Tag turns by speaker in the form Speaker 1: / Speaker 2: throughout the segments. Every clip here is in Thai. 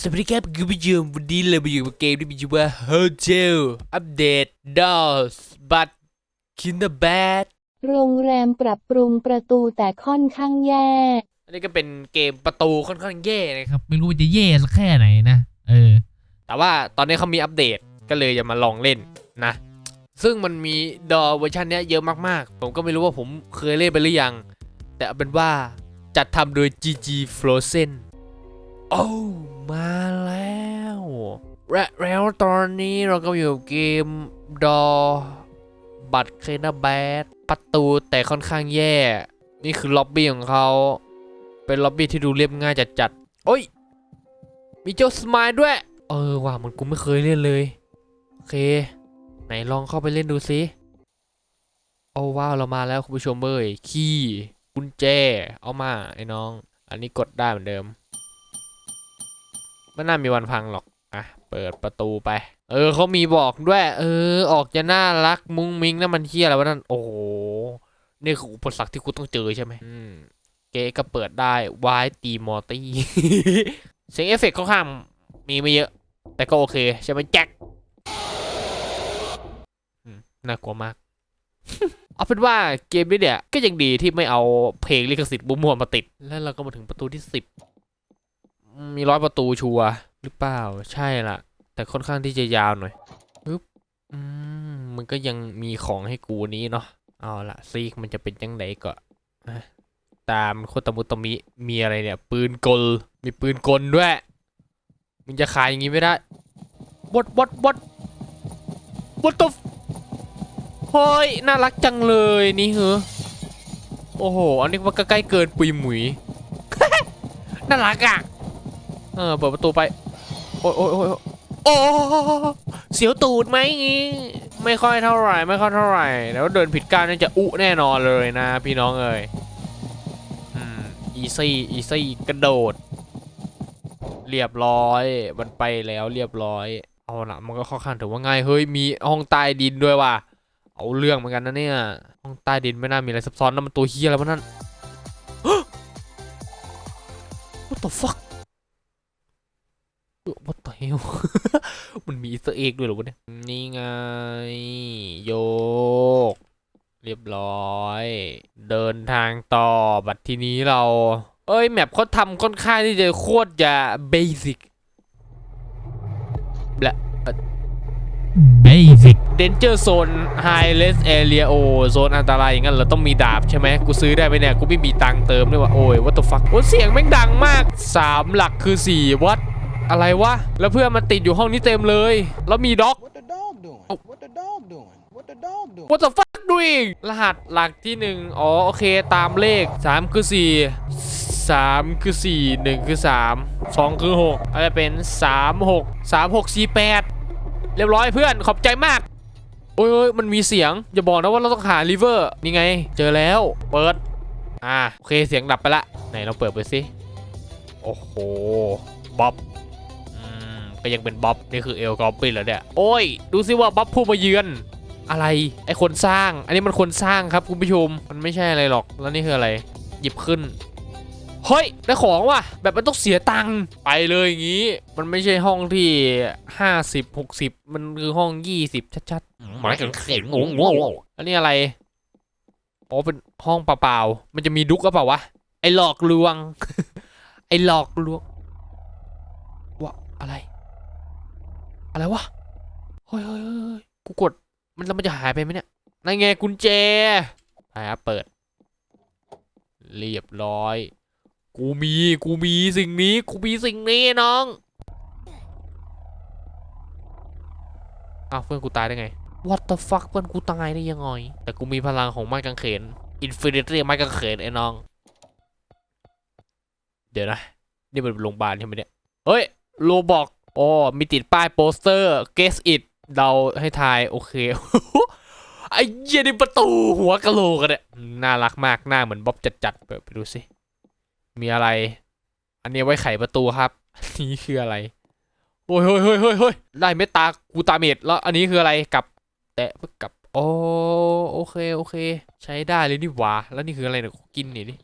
Speaker 1: สวัสดีครับคุณผู้ชมวันนี้เรามาอยู่กับเกมที่มีชื่อว่า Hotel Update Dolls but Kinder Bad
Speaker 2: โรงแรมปรับปรุงประตูแต่ค่อนข้างแย่
Speaker 1: อันนี้ก็เป็นเกมประตูค่อนข้างแย่นะค
Speaker 3: ครับรับ ไม่รู้ว่าจะเย่สักแค่ไหนนะ เออ
Speaker 1: แต่ว่าตอนนี้เขามีอัปเดตก็เลยจะมาลองเล่นนะ ซึ่งมันมีดอเวอร์ชันเนี้ยเยอะมากๆ ผมก็ไม่รู้ว่าผมเคยเล่นไปหรือยัง แต่เอาเป็นว่าจัดทำโดย GG Frozen โอ้ มาแล้วและแล้วตอนนี้เราก็อยู่เกมดอ บัตรเคนาแบดประตูแต่ค่อนข้างแย่ นี่คือล็อบบี้ของเขา เป็นล็อบบี้ที่ดูเรียบง่ายจัดๆโอ้ย มีเจ้าสมายด้วย เออว่ะมันกูไม่เคยเล่นเลย โอเค ไหนลองเข้าไปเล่นดูสิโอ้ว้าว เรามาแล้วคุณผู้ชมเอ้ยคีย์กุญแจ เอามาไอ้น้อง อันนี้กดได้เหมือนเดิม ไม่น่ามีวันพังหรอกอะเปิดประตูไป เออเขามีบอกด้วย เออ ออกจะน่ารักมุ้งมิ้งนั่นมันเฮียอะไรวะนั่นโอ้โหนี่คืออุปสรรคที่กูต้องเจอใช่ไหมอืมเก๊ก็เปิดได้วายตีมอร์ตี้เสียงเอฟเฟกต์ค่อนข้างมีไม่เยอะ แต่ก็โอเค ใช่ไหมแจ็คอืมน่ากลัวมากเอาเป็นว่าเกมนี้เนี่ย ก็ยังดีที่ไม่เอาเพลงลิขสิทธิ์มั่วๆมาติด แล้วเราก็มาถึงประตูที่สิบ มีร้อยประตูชัวร์หรือเปล่าใช่ละแต่ค่อนข้างที่จะยาวหน่อยปึ๊บอืมมันก็ยังมีของให้กูนี้เนาะเอาละซีกมันจะเป็นยังไงก็อะตามโคตมุตมิมีอะไรเนี่ย ปืนกลมีปืนกลด้วยมึงจะขายอย่างงี้ไม่ได้บดบดบดบดตเฮ้ยน่ารักจังเลยนี่เหรอโอ้โห อันนี้ว่าใกล้เกินปุยหมุยน่ารักอะ เออเปิดประตูไป โอ้ยโอ้ยโอ้ยโอ้เสียวตูดไหมงี้ไม่ค่อยเท่าไหร่ไม่ค่อยเท่าไหร่แล้วเดินผิดก้าวนี่จะอุแน่นอนเลยนะ พี่น้องเอ้ยอืมอีซี่อีซี่กระโดด เรียบร้อย มันไปแล้วเรียบร้อยเอาละมันก็ค่อนข้างถือว่าง่ายเฮ้ยมีห้องใต้ดินด้วยว่ะเอาเรื่องเหมือนกันนะเนี่ยห้องใต้ดินไม่น่ามีอะไรซับซ้อนนะมันตัวเฮียอะไรวะนั่น What the fuck What the hell มันมีอีสเตอร์เอ็กด้วยเหรอวะเนี่ย นี่ไง โยก เรียบร้อย เดินทางต่อ บัดทีนี้เรา เอ้ย แมปเขาทำค่อนข้างที่จะโคตรจะเบสิก
Speaker 3: เบสิก
Speaker 1: เดนเจอร์โซนไฮเลสเอเรียโอโซนอันตรายอย่างนั้นเราต้องมีดาบใช่ไหมกูซื้อได้ไหมเนี่ย กูไม่มีตังค์เติมด้วยว่ะโอ้ยวัตถุฟักโอ้เสียงแม่งดังมาก 3 หลักคือ 4 วัด อะไรวะ แล้วเพื่อนมันติดอยู่ห้องนี้เต็มเลย แล้วมีด็อก
Speaker 4: What the dog doing?
Speaker 1: Oh.
Speaker 4: What the dog doing? What the dog doing?
Speaker 1: What the fuck doing รหัสหลักที่1อ๋อ โอเค ตามเลข 3 คือ 4 3 คือ 4 1 คือ 3 2 คือ6อาจจะเป็น 3 6 3 6 4 8 เรียบร้อยเพื่อน ขอบใจมาก โอ้ยโอ้ยมันมีเสียง อย่าบอกนะว่าเราต้องหาริเวอร์ นี่ไง เจอแล้ว เปิด อ่า โอเค เสียงดับไปละ ไหนเราเปิดไปสิ โอ้โหบ๊อบอืม ก็ยังเป็นบ๊อบนี่คือเอลกอปปินแล้วเนี่ยโอ้ย ดูสิว่าบ๊อบผู้มาเยือนอะไรไอคนสร้าง อันนี้มันคนสร้างครับคุณผู้ชมมันไม่ใช่อะไรหรอกแล้วนี่คืออะไร หยิบขึ้นเฮ้ยได้ของว่ะแบบมันต้องเสียตังค์ไปเลยอย่างงี้ มันไม่ใช่ห้องที่ 50 60 มันคือห้อง 20 ชัดๆหมายถึงเข็นงงงอันนี้อะไรอ๋อเป็นห้องเปล่าๆมันจะมีดุกหรือเปล่าวะไอหลอกลวง ไอหลอกลวงวะอะไร อะไรวะเฮ้ยเฮ้ยเฮ้ยเฮ้ยกูกด มันแล้วมันจะหายไปไหมเนี่ยนั่นไงกุญแจไปครับเปิด เรียบร้อย กูมี กูมีสิ่งนี้ กูมีสิ่งนี้น้อง อ้าวเพื่อนกูตายได้ไง What the fuck เพื่อนกูตายได้ยังไง แต่กูมีพลังของไม้กางเขน Infinity ไม้กางเขนไอ้น้อง เดี๋ยวนะ นี่มันเป็นโรงพยาบาลใช่ไหมเนี่ย เฮ้ยโลบอก อ๋อมีติดป้ายโปสเตอร์ guess it เราให้ทายโอเคไอ้เหี้ยนี่ประตูหัวกะโหลกอะเนี่ยน่ารักมากหน้าเหมือนบ๊อบจัดๆไปดูสิ มีอะไร อันนี้ไว้ไขประตูครับอันนี้คืออะไรโอ้ยเฮ้ยเฮ้ยเฮ้ยได้เมตตากูตาเมดแล้วอันนี้คืออะไรกับแตะกับโอ้โอเคโอเค ใช้ได้เลยนี่หว่าแล้วนี่คืออะไรเนี่ยกินนี่ดิ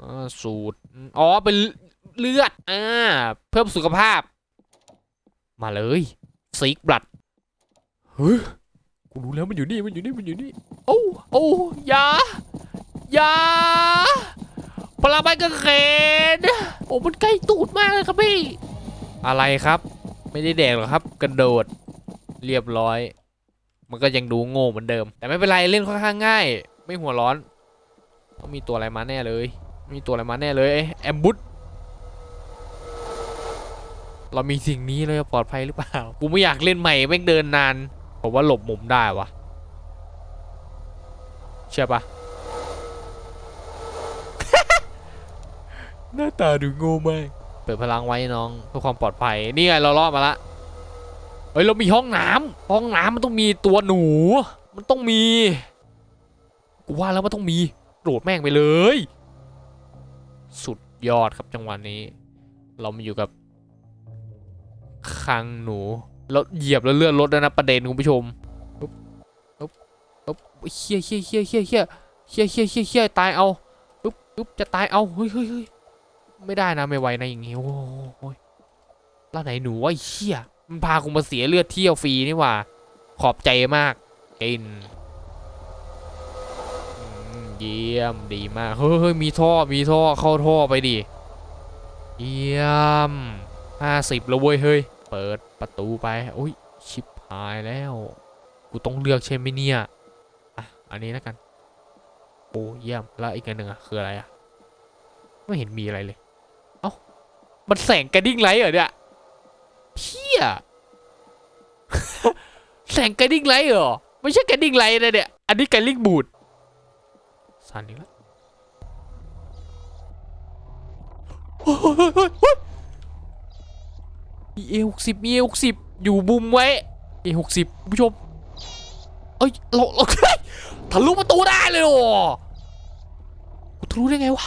Speaker 1: อ่สูตรอ๋อเป็นเลือดอ่าเพิ่มสุขภาพ มาเลยซีกบลัดเฮ้ยกูรู้แล้วมันอยู่นี่มันอยู่นี่มันอยู่นี่โอ้โอ้อยาอยาพลังไม้กางเขนโอ้มันใกล้ตูดมากเลยครับพี่ อะไรครับ ไม่ได้แดกหรอกครับ กระโดดเรียบร้อย มันก็ยังดูโง่เหมือนเดิม แต่ไม่เป็นไรเล่นค่อนข้างง่าย ไม่หัวร้อน ต้องมีตัวอะไรมาแน่เลย มีตัวอะไรมาแน่เลยแอมบุต เรามีสิ่งนี้เราจะปลอดภัยหรือเปล่า กูไม่อยากเล่นใหม่แม่งเดินนานผมว่าหลบมุมได้วะใช่ปะหน้าตาดูโง่มากเปิดพลังไว้น้องเพื่อความปลอดภัย นี่ไงเรารอดมาละเฮ้ยเรามีห้องน้ำห้องน้ำมันต้องมีตัวหนู มันต้องมีกูว่าแล้วมันต้องมีโดดแม่งไปเลย สุดยอดครับจังหวะนี้ เรามาอยู่กับ คังหนูแล้วเหยียบแล้วเลื่อนรถแล้วนะประเด็นคุณผู้ชมปุ๊บปุ๊บปุ๊บเฮี้ยเฮี้ยเฮี้ยเฮี้ยเฮี้ยเฮี้ยเฮี้ยเฮี้ยเฮี้ยตายเอาปุ๊บปุ๊บจะตายเอาเฮ้ยเฮ้ยเฮ้ยไม่ได้นะไม่ไหวนะอย่างงี้โอ้ยแล้วไหนหนูวะไอ้เฮี้ยมันพากูมาเสียเลือดเที่ยวฟรีนี่หว่า ขอบใจมากกินเยี่ยมดีมากเฮ้ยเฮ้ยมีท่อมีท่อเข้าท่อไปดิเยี่ยม ห้าสิบแล้วเว้ยเฮ้ย เปิดประตูไปอุ้ยชิบหายแล้ว กูต้องเลือกใช่ไหมเนี่ย อะ อันนี้แล้วกัน โอ้เยี่ยม แล้วอีกอันหนึ่งอะคืออะไรอะไม่เห็นมีอะไรเลย เอ้า มันแสงกระดิ่งไลท์เหรอเนี่ยเพี้ยแสงกระดิ่งไลท์เหรอ ไม่ใช่กระดิ่งไลท์นะเนี่ย อันนี้กระดิ่งบูดสั่นอีกแล้วเฮ้ยเฮ้ยเฮ้ยเฮ้ย มีเอหกสิบมีเอหกสิบอยู่บุมไว้เอหกสิบผู้ชมเอ้ยเราเราเฮ้ยทะลุประตูได้เลยเหรอกูทะลุได้ไงวะ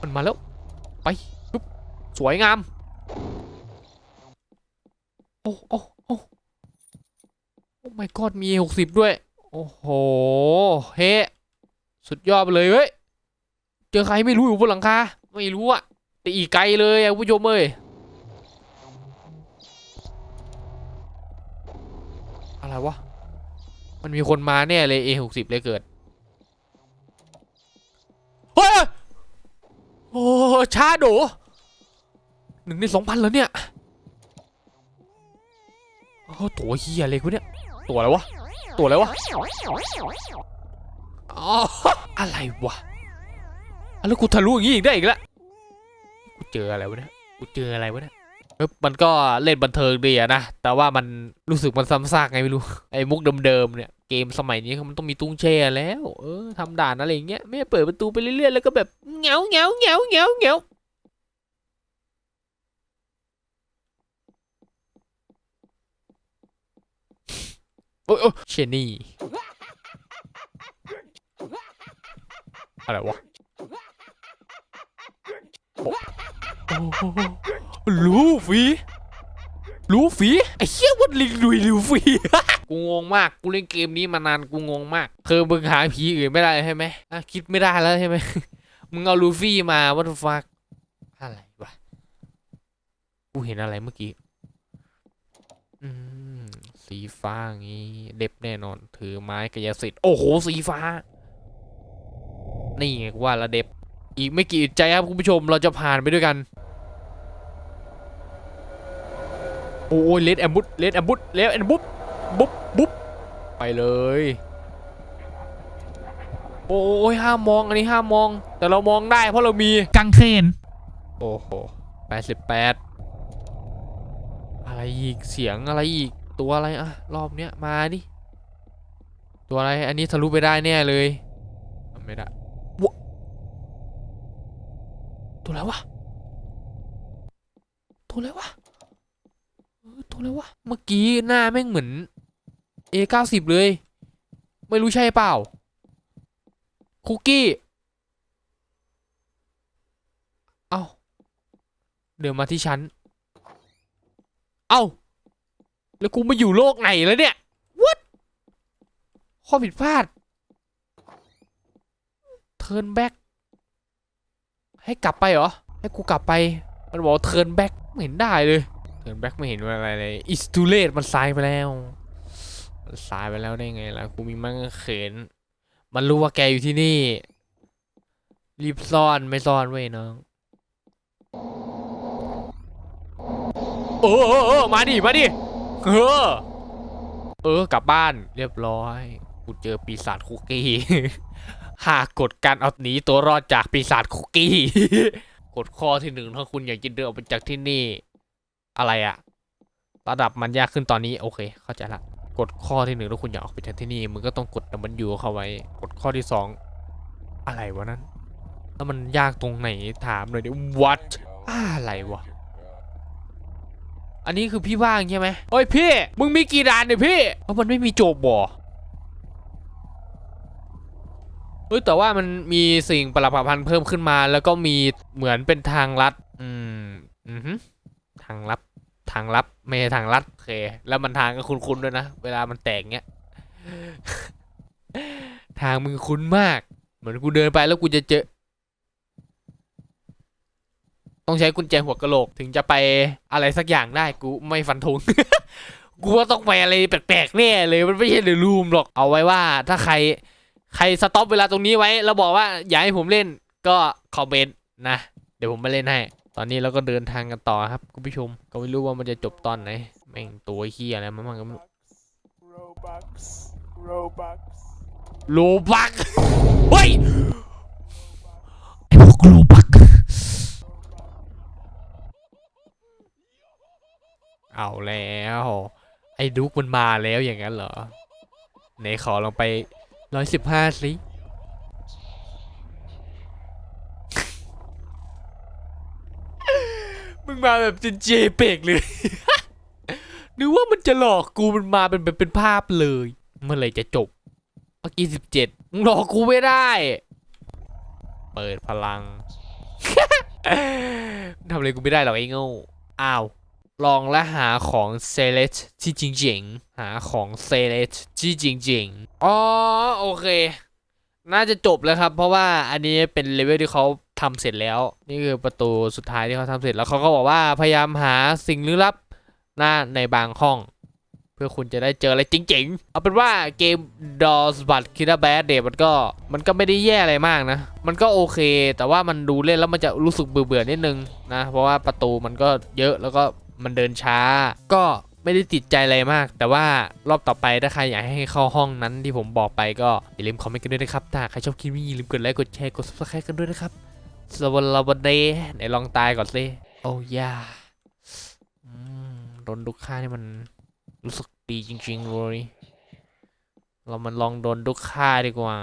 Speaker 1: มันมาแล้วไปปุ๊บสวยงามโอ้โอ้โอ้โอ้ my god มีหกสิบด้วย โอ้โหเฮ้สุดยอดไปเลยเว้ยเจอใครไม่รู้อยู่บนหลังคาไม่รู้อะแต่อีกไกลเลยอะผู้ชมเอ้ย อะไรวะ มันมีคนมาแน่เลย A60 เลยเกิด เฮ้ย โอ้ชาโดหนึ่งในสองพันแล้วเนี่ยโอ้ตัวเฮียอะไรกูเนี่ย ตัวอะไรวะ ตัวอะไรวะอ๋ออะไรวะแล้วกูทะลุอย่างงี้อีกได้อีกแล้วกูเจออะไรวะเนี่ย กูเจออะไรวะเนี่ย มันก็เล่นบันเทิงดีอะนะ แต่ว่ามันรู้สึกมันซ้ำซากไงไม่รู้ ไอ้มุกเดิมๆเนี่ย เกมสมัยนี้มันต้องมีตุ้งแช่แล้ว เออทำด่านอะไรอย่างเงี้ย ไม่เปิดประตูไปเรื่อยๆ แล้วก็แบบเหงาเหงาเหงาเหงาเงาโอ้ยโอ้ยเชนี่ อะไรวะโอ้ ลูฟี่ ลูฟี่ไอ้เหี้ยวันลิงลุยลูฟี่ กูงงมาก กูเล่นเกมนี้มานานกูงงมากคือมึงหาผีอื่นไม่ได้ใช่ไหมอะคิดไม่ได้แล้วใช่ไหม มึงเอาลูฟี่มา what the fuck อะไรวะ กูเห็นอะไรเมื่อกี้ อืม สีฟ้าอย่างงี้ เด็บแน่นอน ถือไม้กายสิทธิ์ โอ้โห สีฟ้า นี่ไงว่าระเด็บ อีกไม่กี่ใจครับคุณผู้ชม เราจะผ่านไปด้วยกัน โอ้ยเลดแอมบุตเลดแอมบุตเลดแอมบุตบุ๊บบุ๊บไปเลย โอ้ยห้ามมองอันนี้ห้ามมอง แต่เรามองได้เพราะเรามี
Speaker 3: กังเขน
Speaker 1: โอ้โหแปดสิบแปดอะไรอีกเสียงอะไรอีกตัวอะไรอะรอบเนี้ยมาดิตัวอะไรอันนี้ทะลุไปได้แน่เลยทำไม่ได้วะตัวอะไรวะตัวอะไรวะเออ ตัวอะไรวะ เมื่อกี้หน้าแม่งเหมือน A90 เลย ไม่รู้ใช่เปล่า คุกกี้ เอ้า เดินมาที่ชั้น เอ้า แล้วกูมาอยู่โลกไหนแล้วเนี่ย what ข้อผิดพลาด turn back ให้กลับไปเหรอ ให้กูกลับไป มันบอกเทิร์นแบ็กไม่เห็นได้เลย เทินแบ็กไม่เห็นว่าอะไรเลยอิสตูเลตมันซ้ายไปแล้ว มันซ้ายไปแล้วได้ไงล่ะกูมีมังเขนมันรู้ว่าแกอยู่ที่นี่ รีบซ่อนไม่ซ่อนเว้ยน้องเออเออเออมาดิมาดิเออเออกลับบ้านเรียบร้อยกูเจอปีศาจคุกกี้หากกฎการเอาหนีตัวรอดจากปีศาจคุกกี้ กฎข้อที่หนึ่งถ้าคุณอยากจะเดินออกไปจากที่นี่ อะไรอะระดับมันยากขึ้นตอนนี้โอเคเข้าใจละกฎข้อที่หนึ่งถ้าคุณอยากออกไปจากที่นี่มึงก็ต้องกดดับมันยูเข้าไว้กฎข้อที่สองอะไรวะนั้นแล้วมันยากตรงไหนถามหน่อยดิ what อะไรวะอันนี้คือพี่ว่างใช่ไหมเฮ้ยพี่ มึงมีกี่ด่านเนี่ยพี่เพราะมันไม่มีโจบบ่เฮ้ยแต่ว่ามันมีสิ่งประหลาดพันเพิ่มขึ้นมา แล้วก็มีเหมือนเป็นทางลัด อืม อือทางลับ ทางลับไม่ใช่ทางลัดโอเค แล้วมันทางก็คุ้นๆด้วยนะ เวลามันแตกเงี้ย ทางมึงคุ้นมาก เหมือนกูเดินไปแล้วกูจะเจอ ต้องใช้กุญแจหัวกะโหลกถึงจะไปอะไรสักอย่างได้กูไม่ฟันธงกูว่าต้องไปอะไรแปลกๆแน่เลยมันไม่ใช่เดอะรูมหรอกเอาไว้ว่า ถ้าใครใครสต็อปเวลาตรงนี้ไว้ แล้วบอกว่า อยากให้ผมเล่นก็คอมเมนต์นะ เดี๋ยวผมมาเล่นให้ ตอนนี้เราก็เดินทางกันต่อครับคุณผู้ชม ก็ไม่รู้ว่ามันจะจบตอนไหน แม่งตัวเฮียอะไรมันมันก็ไม่รู้
Speaker 5: Robux. Robux.
Speaker 1: โลบักเฮ้ย
Speaker 3: ไอพวกลูปัก
Speaker 1: เอาแล้วไอ้ดุกมันมาแล้วอย่างนั้นเหรอไหนขอลองไปร้อยสิบห้าสิ มึงมาแบบเจนเจเปกเลย นึกว่ามันจะหลอกกูมันมาเป็นเป็นเป็นภาพเลย เมื่อไหรจะจบ เมื่อกี้สิบเจ็ดมึงหลอกกูไม่ได้ เปิดพลังทำอะไรกูไม่ได้หรอกไอ้โง่อ้าว ลองและหาของเซเลตที่จริงๆ หาของเซเลตที่จริงๆ อ๋อ โอเค น่าจะจบแล้วครับ เพราะว่าอันนี้เป็นเลเวลที่เขา ทำเสร็จแล้ว นี่คือประตูสุดท้ายที่เขาทำเสร็จแล้วเขาก็บอกว่าพยายามหาสิ่งลึกลับหน้าในบางห้อง เพื่อคุณจะได้เจออะไรจริงๆ เอาเป็นว่าเกม Dolls But Killer Bad Day มันก็มันก็ไม่ได้แย่อะไรมากนะ มันก็โอเค แต่ว่ามันดูเล่นแล้วมันจะรู้สึกเบื่อๆนิดนึงนะ เพราะว่าประตูมันก็เยอะแล้วก็มันเดินช้า ก็ไม่ได้ติดใจอะไรมาก แต่ว่ารอบต่อไปถ้าใครอยากให้เข้าห้องนั้นที่ผมบอกไปก็อย่าลืมคอมเมนต์กันด้วยนะครับถ้าใครชอบคลิปนี้อย่าลืมกดไลค์กดแชร์กด subscribe กันด้วยนะครับ สวัสดีวันเดย์ไหนลองตายก่อนสิ โอ้ยาโดนดุกฆ่านี่มันรู้สึกดีจริงๆเลย เรามันลองโดนดุกฆ่าดีกว่า